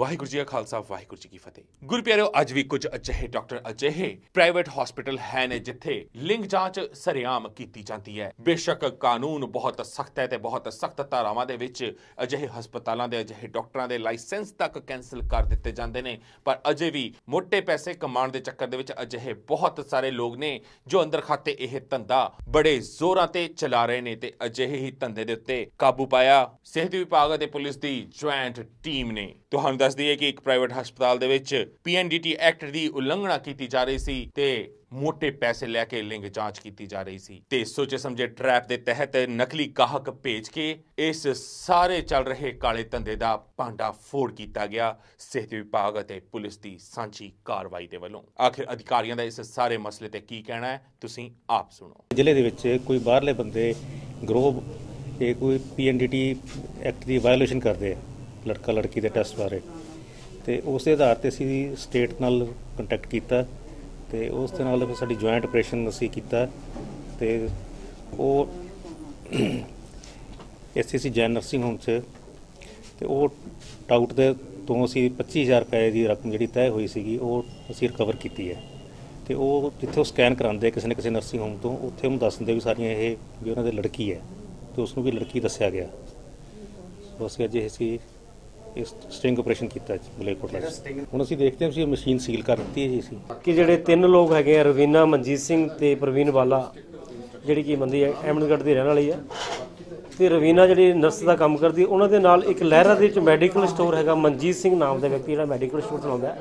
ਵਾਹਿਗੁਰੂ ਜੀ ਕਾ ਖਾਲਸਾ, ਵਾਹਿਗੁਰੂ ਜੀ ਕੀ ਫਤਿਹ। ਗੁਰੂ ਪਿਆਰਿਓ, ਅੱਜ ਵੀ ਕੁਝ ਅਜਿਹੇ ਡਾਕਟਰ, ਅਜਿਹੇ ਪ੍ਰਾਈਵੇਟ ਹਸਪੀਟਲ ਹੈ ਨੇ ਜਿੱਥੇ ਲਿੰਗ ਜਾਂਚ ਸਰਿਆਮ ਕੀਤੀ ਜਾਂਦੀ ਹੈ। ਬੇਸ਼ੱਕ ਕਾਨੂੰਨ ਬਹੁਤ ਸਖਤ ਹੈ ਤੇ ਬਹੁਤ ਸਖਤ ਧਾਰਾਵਾਂ ਦੇ ਵਿੱਚ ਅਜਿਹੇ ਹਸਪਤਾਲਾਂ ਦੇ, ਅਜਿਹੇ ਡਾਕਟਰਾਂ ਦੇ ਲਾਇਸੈਂਸ ਤੱਕ ਕੈਨਸਲ ਕਰ ਦਿੱਤੇ ਜਾਂਦੇ ਨੇ। ਪਰ ਅਜੇ ਵੀ ਮੋٹے ਪੈਸੇ ਕਮਾਉਣ ਦੇ ਚੱਕਰ ਦੇ ਵਿੱਚ ਅਜਿਹੇ ਬਹੁਤ ਸਾਰੇ ਲੋਕ ਨੇ ਜੋ ਅੰਦਰ ਖਾਤੇ ਇਹ ਧੰਦਾ ਬੜੇ ਜ਼ੋਰਾਂ ਤੇ ਚਲਾ ਰਹੇ ਨੇ ਤੇ ਅਜਿਹੇ ਹੀ ਧੰਦੇ ਦੇ ਉੱਤੇ ਕਾਬੂ ਪਾਇਆ। ਸਿਹਤ ਵਿਭਾਗ ਅਤੇ ਪੁਲਿਸ ਦੀ ਜੁਆਇੰਟ ਟੀਮ ਨੇ। ਤੁਹਾਨੂੰ ਦੱਸ ਦਈਏ ਕਿ ਇੱਕ ਪ੍ਰਾਈਵੇਟ ਹਸਪਤਾਲ ਦੇ ਵਿੱਚ ਪੀਐਨਡੀਟੀ ਐਕਟ ਦੀ ਉਲੰਘਣਾ ਕੀਤੀ ਜਾ ਰਹੀ ਸੀ ਤੇ ਮੋٹے ਪੈਸੇ ਲੈ ਕੇ ਲਿੰਗ ਜਾਂਚ ਕੀਤੀ ਜਾ ਰਹੀ ਸੀ। ਤੇ ਸੋਚੇ ਸਮਝੇ ਟਰੈਪ ਦੇ ਤਹਿਤ ਨਕਲੀ ਗਾਹਕ ਭੇਜ ਕੇ ਇਸ ਸਾਰੇ ਚੱਲ ਰਹੇ ਕਾਲੇ ਧੰਦੇ ਦਾ ਭਾਂਡਾ ਫੋੜ ਕੀਤਾ ਗਿਆ। ਸਿਹਤ ਵਿਭਾਗ ਅਤੇ ਪੁਲਿਸ ਦੀ ਸਾਂਝੀ ਕਾਰਵਾਈ ਦੇ ਵੱਲੋਂ। ਆਖਿਰ ਅਧਿਕਾਰੀਆਂ ਦਾ ਇਸ ਸਾਰੇ ਮਸਲੇ ਤੇ ਕੀ ਕਹਿਣਾ ਹੈ, ਤੁਸੀਂ ਆਪ ਸੁਣੋ। ਜ਼ਿਲ੍ਹੇ ਦੇ ਵਿੱਚ ਕੋਈ ਬਾਹਰਲੇ ਬੰਦੇ ਗਰੋਹ, ਇਹ ਕੋਈ ਪੀਐਨਡੀਟੀ ਐਕਟ ਦੀ ਵਾਇਓਲੇਸ਼ਨ ਕਰਦੇ ਆ। ਲੜਕਾ ਲੜਕੀ ਦੇ ਟੈਸਟ ਬਾਰੇ। ਤੇ ਉਸ ਦੇ ਆਧਾਰ ਤੇ ਅਸੀਂ ਸਟੇਟ ਨਾਲ ਕੰਟੈਕਟ ਕੀਤਾ ਤੇ ਉਸ ਦੇ ਨਾਲ ਫਿਰ ਸਾਡੀ ਜੁਆਇੰਟ ਆਪਰੇਸ਼ਨ ਅਸੀਂ ਕੀਤਾ ਤੇ ਉਹ ਐਸਸੀਸੀ ਜੈਨ ਨਰਸਿੰਗ ਹੋਮ 'ਚ ਤੇ ਉਹ ਟਾਊਟ ਦੇ ਤੋਂ ਅਸੀਂ 25000 ਰੁਪਏ ਦੀ ਰਕਮ ਜਿਹੜੀ ਤੈਅ ਹੋਈ ਸੀਗੀ, ਉਹ ਅਸੀਂ ਰਿਕਵਰ ਕੀਤੀ ਹੈ। ਤੇ ਉਹ ਜਿੱਥੇ ਉਹ ਸਕੈਨ ਕਰਾਉਂਦੇ ਕਿਸੇ ਨਾ ਕਿਸੇ ਨਰਸਿੰਗ ਹੋਮ ਤੋਂ, ਉੱਥੇ ਉਹਨੂੰ ਦੱਸ ਦਿੰਦੇ ਵੀ ਸਾਰੀਆਂ ਇਹ ਵੀ ਉਹਨਾਂ ਦੇ ਲੜਕੀ ਹੈ ਤੇ ਉਸ ਨੂੰ ਵੀ ਲੜਕੀ ਦੱਸਿਆ ਗਿਆ। ਸੋ ਅਸੀਂ ਅੱਜ ਇਹ ਸੀ ਇਸ ਸਟਿੰਗ ਆਪਰੇਸ਼ਨ ਕੀਤਾ ਮਲੇਕੋਟਲਾ 'ਚ। ਹੁਣ ਅਸੀਂ ਦੇਖਦੇ ਹਾਂ ਇਹ ਮਸ਼ੀਨ ਸੀਲ ਕਰ ਦਿੱਤੀ ਹੈ ਜੀ ਅਸੀਂ। ਕਿ ਜਿਹੜੇ ਤਿੰਨ ਲੋਕ ਹੈਗੇ ਆ ਰਵੀਨਾ ਮਨਜੀਤ ਸਿੰਘ ਤੇ ਪ੍ਰਵੀਨ ਵਾਲਾ ਜਿਹੜੀ ਕਿ ਬੰਦੀ ਹੈ ਅਹਿਮਦਗੜ੍ਹ ਦੀ ਰਹਿਣ ਵਾਲੀ ਹੈ। ਤੇ ਰਵੀਨਾ ਜਿਹੜੀ ਨਰਸ ਦਾ ਕੰਮ ਕਰਦੀ ਹੈ, ਉਹਨਾਂ ਦੇ ਨਾਲ ਇੱਕ ਲਹਿਰਾ ਦੇ ਵਿੱਚ ਮੈਡੀਕਲ ਸਟੋਰ ਹੈਗਾ ਮਨਜੀਤ ਸਿੰਘ ਨਾਮ ਦਾ ਵਿਅਕਤੀ ਜਿਹੜਾ ਮੈਡੀਕਲ ਸਟੋਰ ਚਲਾਉਂਦਾ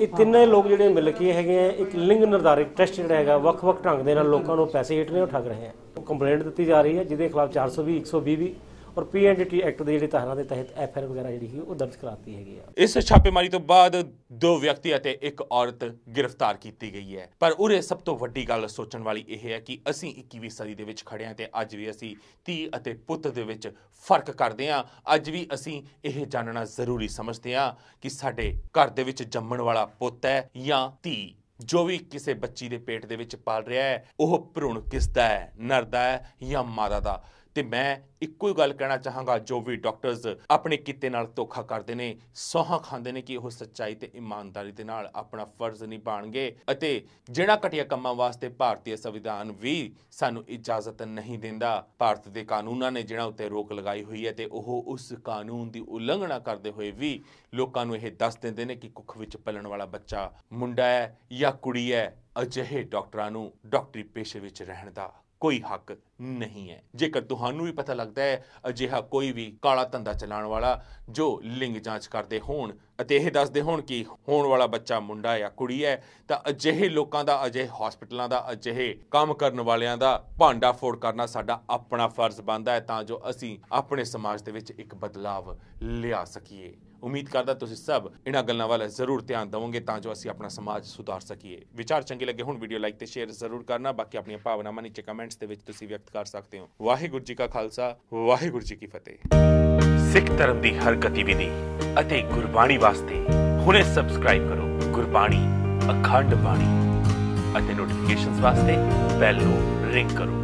ਇਹ ਤਿੰਨੇ ਲੋਕ ਜਿਹੜੇ ਮਿਲ ਕੇ ਹੈਗੇ ਆ ਇੱਕ ਲਿੰਗ ਨਿਰਧਾਰਿਤ ਟੈਸਟ ਜਿਹੜਾ ਹੈਗਾ ਵੱਖ-ਵੱਖ ਢੰਗ ਦੇ ਨਾਲ ਲੋਕਾਂ ਨੂੰ ਪੈਸੇ ਹੇਠ ਨੇ ਉਹ ਠੱਗ ਰਹੇ ਆ ਉਹ ਕੰਪਲੇਂਟ ਦਿੱਤੀ ਜਾ ਰਹੀ ਹੈ ਜਿਹਦੇ ਖਿਲਾਫ 420 120 ਵੀ ਔਰ ਪੀਐਨਡੀਟੀ ਐਕਟ ਦੇ ਜਿਹੜੇ ਧਾਰਾ ਦੇ ਤਹਿਤ ਐਫਆਈਆਰ ਵਗੈਰਾ ਜਿਹੜੀ ਸੀ, ਉਹ ਦਰਜ ਕਰਾਤੀ ਹੈਗੀ ਆ। ਇਸ ਛਾਪੇਮਾਰੀ ਤੋਂ ਬਾਅਦ ਦੋ ਵਿਅਕਤੀ ਅਤੇ ਇੱਕ ਔਰਤ ਗ੍ਰਿਫਤਾਰ ਕੀਤੀ ਗਈ ਹੈ। ਪਰ ਉਰੇ ਸਭ ਤੋਂ ਵੱਡੀ ਗੱਲ ਸੋਚਣ ਵਾਲੀ ਇਹ ਹੈ ਕਿ ਅਸੀਂ 21ਵੀਂ ਸਦੀ ਦੇ ਵਿੱਚ ਖੜੇ ਹਾਂ ਤੇ ਅੱਜ ਵੀ ਅਸੀਂ ਧੀ ਅਤੇ ਪੁੱਤ ਦੇ ਵਿੱਚ ਫ਼ਰਕ ਕਰਦੇ ਹਾਂ। ਅੱਜ ਵੀ ਅਸੀਂ ਇਹ ਜਾਣਨਾ ਜ਼ਰੂਰੀ ਸਮਝਦੇ ਹਾਂ ਕਿ ਸਾਡੇ ਘਰ ਦੇ ਵਿੱਚ ਜੰਮਣ ਵਾਲਾ ਪੁੱਤ ਹੈ ਜਾਂ ਧੀ। ਜੋ ਵੀ ਕਿਸੇ ਬੱਚੀ ਦੇ ਪੇਟ ਦੇ ਵਿੱਚ ਪਲ ਰਿਹਾ ਹੈ, ਉਹ ਭਰੂਣ ਕਿਸ ਦਾ ਹੈ ਨਰ ਦਾ ਹੈ ਜਾਂ ਮਾਦਾ ਦਾ। ਤੇ ਮੈਂ ਇੱਕੋ ਹੀ ਗੱਲ ਕਹਿਣਾ ਚਾਹਾਂਗਾ, ਜੋ ਵੀ ਡਾਕਟਰਸ ਆਪਣੇ ਕਿੱਤੇ ਨਾਲ ਧੋਖਾ ਕਰਦੇ ਨੇ, ਸੋਹਾਂ ਖਾਂਦੇ ਨੇ ਕਿ ਉਹ ਸੱਚਾਈ ਤੇ ਇਮਾਨਦਾਰੀ ਦੇ ਨਾਲ ਆਪਣਾ ਫਰਜ਼ ਨਿਭਾਣਗੇ ਅਤੇ ਜਿਹੜਾ ਘਟੀਆ ਕੰਮਾਂ ਵਾਸਤੇ ਭਾਰਤੀ ਸੰਵਿਧਾਨ ਵੀ ਸਾਨੂੰ ਇਜਾਜ਼ਤ ਨਹੀਂ ਦਿੰਦਾ, ਭਾਰਤ ਦੇ ਕਾਨੂੰਨਾਂ ਨੇ ਜਿਹੜਾ ਉੱਤੇ ਰੋਕ ਲਗਾਈ ਹੋਈ ਹੈ ਤੇ ਉਹ ਉਸ ਕਾਨੂੰਨ ਦੀ ਉਲੰਘਣਾ ਕਰਦੇ ਹੋਏ ਵੀ ਲੋਕਾਂ ਨੂੰ ਇਹ ਦੱਸ ਦਿੰਦੇ ਨੇ ਕਿ ਕੁੱਖ ਵਿੱਚ ਪਲਣ ਵਾਲਾ ਬੱਚਾ ਮੁੰਡਾ ਹੈ ਜਾਂ ਕੁੜੀ ਹੈ, ਅਜਿਹੇ ਡਾਕਟਰਾਂ ਨੂੰ, ਡਾਕਟਰੀ ਪੇਸ਼ੇ ਵਿੱਚ ਰਹਿਣ ਦਾ। ਕੋਈ ਹੱਕ ਨਹੀਂ ਹੈ। ਜੇਕਰ ਤੁਹਾਨੂੰ ਵੀ ਪਤਾ ਲੱਗਦਾ ਹੈ, ਅਜਿਹਾ ਕੋਈ ਵੀ ਕਾਲਾ ਧੰਦਾ ਚਲਾਉਣ ਵਾਲਾ ਜੋ ਲਿੰਗ ਜਾਂਚ ਕਰਦੇ ਹੋਣ ਅਤੇ ਇਹ ਦੱਸਦੇ ਹੋਣ ਕਿ ਹੋਣ ਵਾਲਾ ਬੱਚਾ ਮੁੰਡਾ ਜਾਂ ਕੁੜੀ ਹੈ, ਤਾਂ ਅਜਿਹੇ ਲੋਕਾਂ ਦਾ, ਅਜਿਹੇ ਹਸਪੀਟਲਾਂ ਦਾ, ਅਜਿਹੇ ਕੰਮ ਕਰਨ ਵਾਲਿਆਂ ਦਾ ਭਾਂਡਾ ਫੋੜ ਕਰਨਾ ਸਾਡਾ ਆਪਣਾ ਫਰਜ਼ ਬਣਦਾ ਹੈ ਤਾਂ ਜੋ ਅਸੀਂ ਆਪਣੇ ਸਮਾਜ ਦੇ ਵਿੱਚ ਇੱਕ ਬਦਲਾਵ ਲਿਆ ਸਕੀਏ। ਉਮੀਦ ਕਰਦਾ ਤੁਸੀਂ ਸਭ ਇਹਨਾਂ ਗੱਲਾਂ ਵੱਲ ਜ਼ਰੂਰ ਧਿਆਨ ਦਿਵੋਗੇ ਤਾਂ ਜੋ ਅਸੀਂ ਆਪਣਾ ਸਮਾਜ ਸੁਧਾਰ ਸਕੀਏ। ਵਿਚਾਰ ਚੰਗੇ ਲੱਗੇ ਹੁਣ ਵੀਡੀਓ ਲਾਈਕ ਤੇ ਸ਼ੇਅਰ ਜ਼ਰੂਰ ਕਰਨਾ। ਬਾਕੀ ਆਪਣੀਆਂ ਭਾਵਨਾਵਾਂ ਨੀਚੇ ਕਮੈਂਟਸ ਦੇ ਵਿੱਚ ਤੁਸੀਂ ਵਿਅਕਤ ਕਰ ਸਕਦੇ ਹੋ। ਵਾਹਿਗੁਰੂ ਜੀ ਕਾ ਖਾਲਸਾ, ਵਾਹਿਗੁਰੂ ਜੀ ਕੀ ਫਤਿਹ। ਸਿੱਖ ਧਰਮ ਦੀ ਹਰ ਗਤੀਵਿਧੀ ਅਤੇ ਗੁਰਬਾਣੀ ਵਾਸਤੇ ਹੁਣੇ ਸਬਸਕ੍ਰਾਈਬ ਕਰੋ ਗੁਰਬਾਣੀ, ਅਖੰਡ ਬਾਣੀ ਅਤੇ ਨੋਟੀਫਿਕੇਸ਼ਨਸ ਵਾਸਤੇ ਬੈਲ ਨੂੰ ਰਿੰਗ ਕਰੋ।